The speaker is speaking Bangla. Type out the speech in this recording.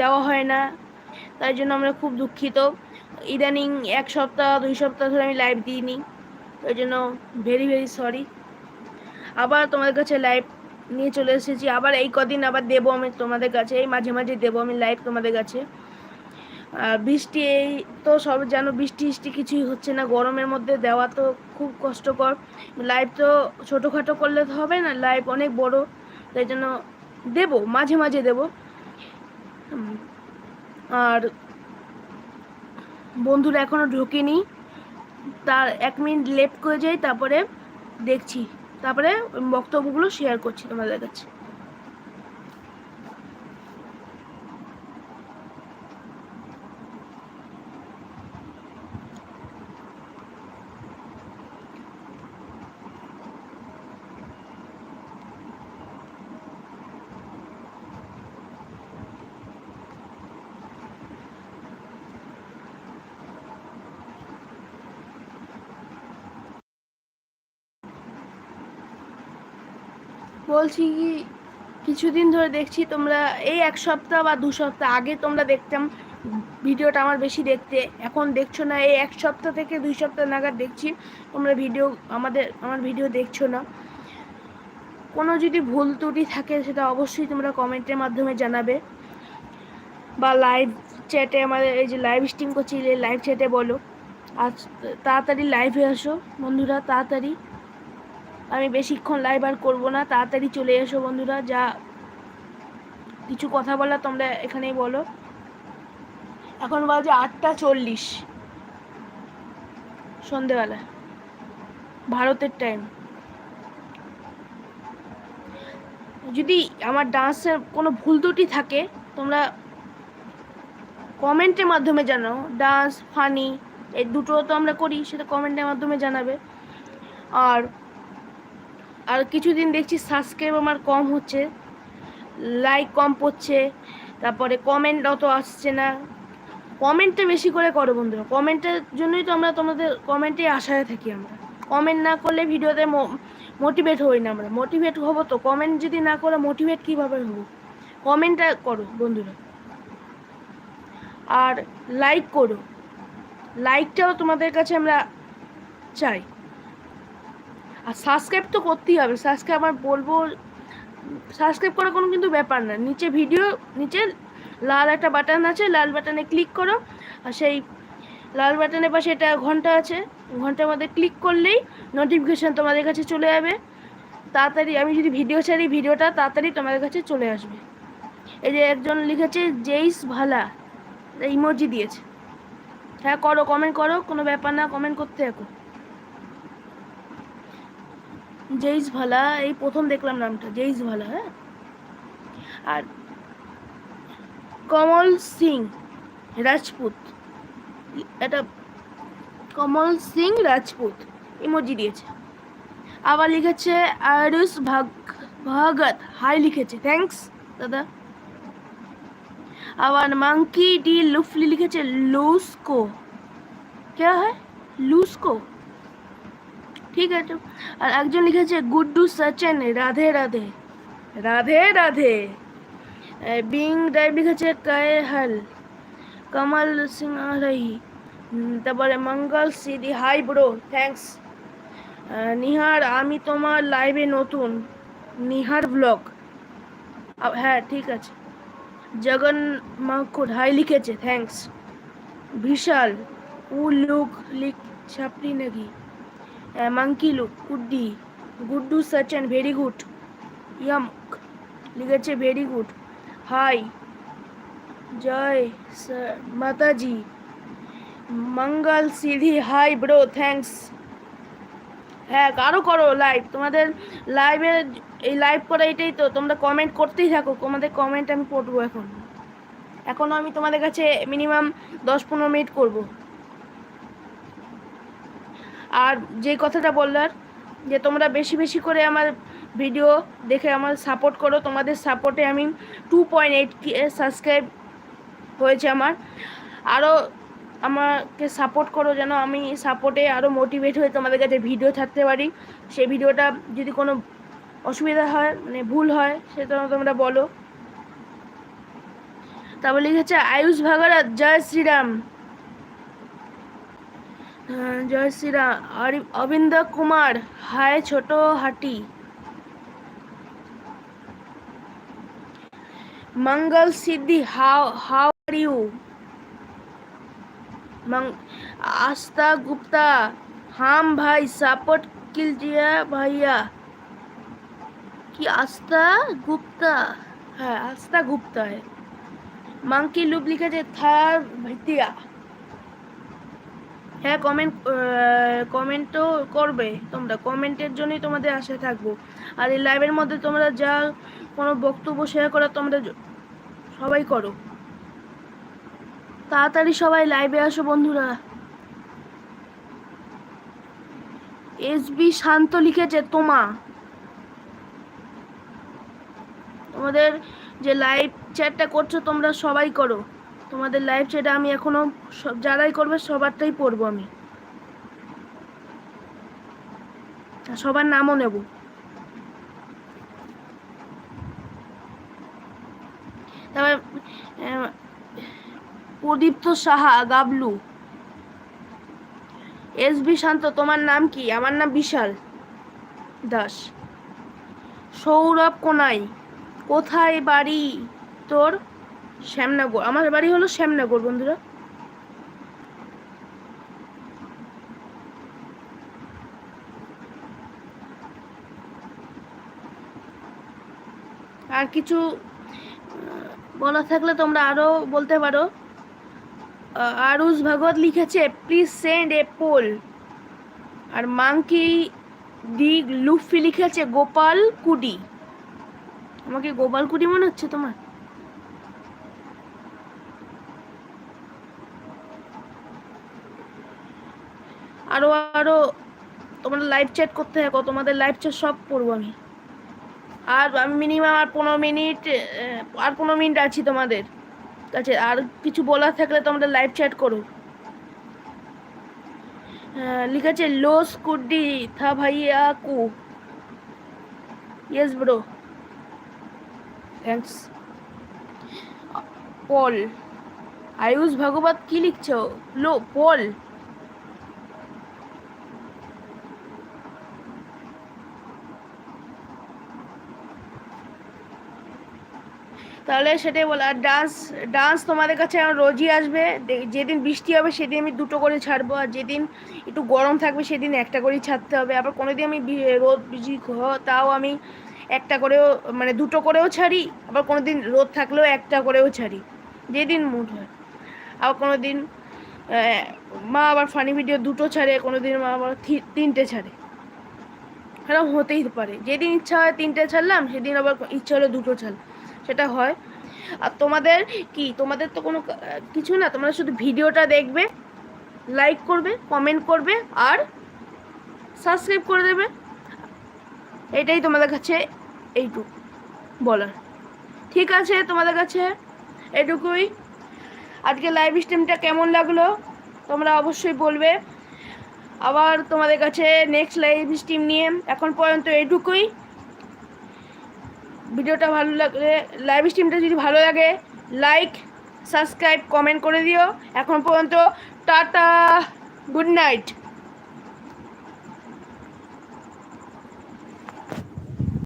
দেওয়া হয় না। তাই জন্য আমরা খুব দুঃখিত। ইদানিং এক সপ্তাহ, দুই সপ্তাহ ধরে আমি লাইভ দিইনি। ওই জন্য ভেরি ভেরি সরি আবার তোমাদের কাছে লাইভ নিয়ে চলে এসেছি। আবার এই কদিন আবার দেবো আমি তোমাদের কাছে। এই মাঝে মাঝে দেবো আমি লাইভ তোমাদের কাছে। বৃষ্টি এই তো সব জানো বৃষ্টি বৃষ্টি কিছুই হচ্ছে না। গরমের মধ্যে দেওয়া তো খুব কষ্টকর। লাইভ তো ছোটোখাটো করলে তো হবে না। লাইভ অনেক বড়। তাই জন্য দেবো, মাঝে মাঝে দেবো। আর বন্ধুরা এখনও ঢোকেনি। তার এক মিনিট লেট করে যাই, তারপরে দেখছি। তারপরে বক্তব্যগুলো শেয়ার করছি তোমাদের কাছে। বলছি কি, কিছুদিন ধরে দেখছি তোমরা এই এক সপ্তাহ বা দু সপ্তাহ আগে তোমরা দেখতাম ভিডিওটা আমার বেশি দেখতে, এখন দেখছ না, এই এক সপ্তাহ থেকে দুই সপ্তাহ নাগাদ দেখছি তোমরা ভিডিও, আমাদের, আমার ভিডিও দেখছ না। কোনো যদি ভুল ত্রুটি থাকে সেটা অবশ্যই তোমরা কমেন্টের মাধ্যমে জানাবে বা লাইভ চ্যাটে আমাদের, এই যে লাইভ স্ট্রিম করছি লাইভ চ্যাটে বলো। আজ তাড়াতাড়ি লাইভে আসো বন্ধুরা, তাড়াতাড়ি। আমি বেশিক্ষণ লাইভ আর করব না। তাড়াতাড়ি চলে এসো বন্ধুরা, যা কিছু কথা বলা তোমরা এখানেই বলো। এখন বাজে আটটা চল্লিশ। সন্ধেবেলা। ভারতের টাইম যদি আমার ডান্সের কোনো ভুল ত্রুটি থাকে, তোমরা কমেন্টের মাধ্যমে জানাও। ডান্স ফানি এই দুটো তো আমরা করি, সেটা কমেন্টের মাধ্যমে জানাবে। আর আর কিছুদিন দেখছি সাবস্ক্রাইব আমার কম হচ্ছে লাইক কম পড়ছে, তারপরে কমেন্ট অত আসছে না। কমেন্টটা বেশি করে করো বন্ধুরা কমেন্টের জন্যই তো আমরা তোমাদের কমেন্টে আশায় থাকি আমরা। কমেন্ট না করলে ভিডিওতে মোটিভেট হই না আমরা। মোটিভেট হব তো কমেন্ট যদি না করে মোটিভেট কীভাবে হব? কমেন্টটা করো বন্ধুরা। আর লাইক করো। লাইকটাও তোমাদের কাছে আমরা চাই। আর সাবস্ক্রাইব তো করতেই হবে। সাবস্ক্রাইব আমার বলব সাবস্ক্রাইব করা কোনো কিন্তু ব্যাপার না। নিচে ভিডিও নিচে লাল একটা বাটন আছে, লাল বাটনে ক্লিক করো। আর সেই লাল বাটনের পাশে একটা ঘণ্টা আছে। ঘণ্টার মধ্যে ক্লিক করলেই নোটিফিকেশান তোমাদের কাছে চলে যাবে। তাড়াতাড়ি, আমি যদি ভিডিও ছাড়ি ভিডিওটা তাড়াতাড়ি তোমাদের কাছে চলে আসবে। এই যে একজন লিখেছে, জেইস ভালা। ইমোজি দিয়েছে। হ্যাঁ করো কমেন্ট করো, কোনো ব্যাপার না কমেন্ট করতে থাকো। জেইস ভালা, এই প্রথম দেখলাম নামটা, জেইস ভালা হ্যাঁ? আর কমল সিং রাজপুত, এটা কমল সিং রাজপুত, ইমোজি দিয়েছে। আবার লিখেছে আয়ুষ ভাগ, ভগত, হাই লিখেছে থ্যাংকস দাদা। আবার মাংকি ডি লুফলি লিখেছে, লুসকো। কে হয়? লুসকো। ঠিক আছে। আর একজন লিখেছে, গুড্ডু সচেন, রাধে রাধে। রাধে রাধে। বিং ড্রাইভ লিখেছে, কায়ে হাল? কমল সিং রহি তারপরে Mangal Siddhi, hi bro thanks Nihar, আমি তোমার লাইভে নতুন। নিহার ব্লগ। হ্যাঁ ঠিক আছে। জগন মাকুর, হাই লিখেছে থ্যাংকস বিশাল, উ লুক লিখ ছাপড়ি নাকি? মাঙ্কি লুক কুড্ডি গুড্ডু সচেন ভেরি গুড ইয়াম লিখেছে ভেরি গুড হাই জয় মাতাজি Mangal Siddhi hi bro thanks হ্যাঁ কারও করো লাইভ তোমাদের লাইভে এই লাইভ করা এটাই তো। তোমরা কমেন্ট করতেই থাকো। তোমাদের কমেন্ট আমি পড়ব এখন। এখনও আমি তোমাদের কাছে মিনিমাম দশ পনেরো মিনিট করব। আর যে কথাটা বললার, যে তোমরা বেশি বেশি করে আমার ভিডিও দেখে আমার সাপোর্ট করো। তোমাদের সাপোর্টে আমি টু পয়েন্ট এইট সাবস্ক্রাইব হয়েছে আমার। আরও আমাকে সাপোর্ট করো যেন আমি সাপোর্টে আরও মোটিভেট হয়ে তোমাদের কাছে ভিডিও থাকতে পারি। সেই ভিডিওটা যদি কোনো অসুবিধা হয় মানে ভুল হয়, সেটা তোমরা বলো। তারপর লিখেছে আয়ুষ ভাগরাত জয় শ্রীরাম। জয় শ্রীরা অবিন্দ কুমার হায় ছোট হাটি Mangal Siddhi how how are you Aastha Gupta हम भाई सपोर्ट कीजिए भैया कि आस्था गुप्ता है आस्था गुप्ता है मांग की लूप लिखा जाए था भैया হ্যাঁ কমেন্ট কমেন্টও করবে তোমরা। কমেন্টের জন্যই তোমাদের আশায় থাকব। আর এই লাইভের মধ্যে তোমরা যা কোনো বক্তব্য শেয়ার করা তোমরা সবাই করো। তাড়াতাড়ি সবাই লাইভে আসো বন্ধুরা। এসবি শান্ত লিখেছে, তোমা। তোমাদের যে লাইভ চ্যাটটা করছ, তোমরা সবাই করো। তোমাদের লাইভ চ্যাটে আমি এখনও সব- যারাই করবে সবারটাই পড়ব আমি। সবার নামও নেব। তারপর প্রদীপ্ত সাহা, গাবলু। এস বি শান্ত, তোমার নাম কি? আমার নাম বিশাল দাস। সৌরভ কোনাই, কোথায় বাড়ি তোর? শ্যামনগর আমার বাড়ি হলো শ্যামনগর বন্ধুরা। আর কিছু বলা থাকলে তোমরা আরও বলতে পারো। আরুষ ভাগবত লিখেছে প্লিজ সেন্ড এ পোল আর মাংকি ডি লুফি লিখেছে, গোপাল কুডি. আমাকে গোপাল কুডি মনে হচ্ছে তোমার? আরও আরও তোমরা লাইভ চ্যাট করতে থাকো তোমাদের লাইভ চ্যাট সব পড়ব আমি। আর আমি মিনিমাম আর পনেরো মিনিট আর পনেরো মিনিট আছি তোমাদের। কাছে আর কিছু বলার থাকলে তোমরা লাইভ চ্যাট করো। আহ, লিখেছে লোস কুডি থা ভাইয়া কু। Yes bro thanks Paul Ayush Bhagwat কি লিখছো? লো পল তাহলে সেটাই বল, আর ডান্স ডান্স তোমাদের কাছে এখন রোজই আসবে। যেদিন বৃষ্টি হবে সেদিন আমি দুটো করে ছাড়বো, আর যেদিন একটু গরম থাকবে সেদিন একটা করেই ছাড়তে হবে। আবার কোনোদিন আমি রোদ, বৃষ্টি তাও আমি একটা করেও মানে দুটো করেও ছাড়ি, আবার কোনো দিন রোদ থাকলেও একটা করেও ছাড়ি, যেদিন মুড হয়। আবার কোনো দিন মা আবার ফানি ভিডিও দুটো ছাড়ে কোনো দিন মা আবার তিনটে ছাড়ে। এরকম হতেই পারে। যেদিন ইচ্ছা হয় তিনটে ছাড়লাম, সেদিন আবার ইচ্ছা হলো দুটো ছাড় সেটা হয়। আর তোমাদের কি, তোমাদের তো কোনো, কিছু না, তোমরা শুধু ভিডিওটা দেখবে লাইক করবে কমেন্ট করবে, আর সাবস্ক্রাইব করে দেবে। এটাই তোমাদের কাছে এইটুকু বলার। ঠিক আছে, তোমাদের কাছে এটুকুই। আজকে লাইভ স্ট্রিমটা কেমন লাগল, তোমরা অবশ্যই বলবে। আবার তোমাদের কাছে নেক্সট লাইভ স্ট্রিম নিয়ে, এখন পর্যন্ত এটুকুই ভিডিওটা ভালো লাগলে লাইভ স্ট্রিমটা যদি ভালো লাগে লাইক সাবস্ক্রাইব কমেন্ট করে দিও। এখন পর্যন্ত টাটা গুড নাইট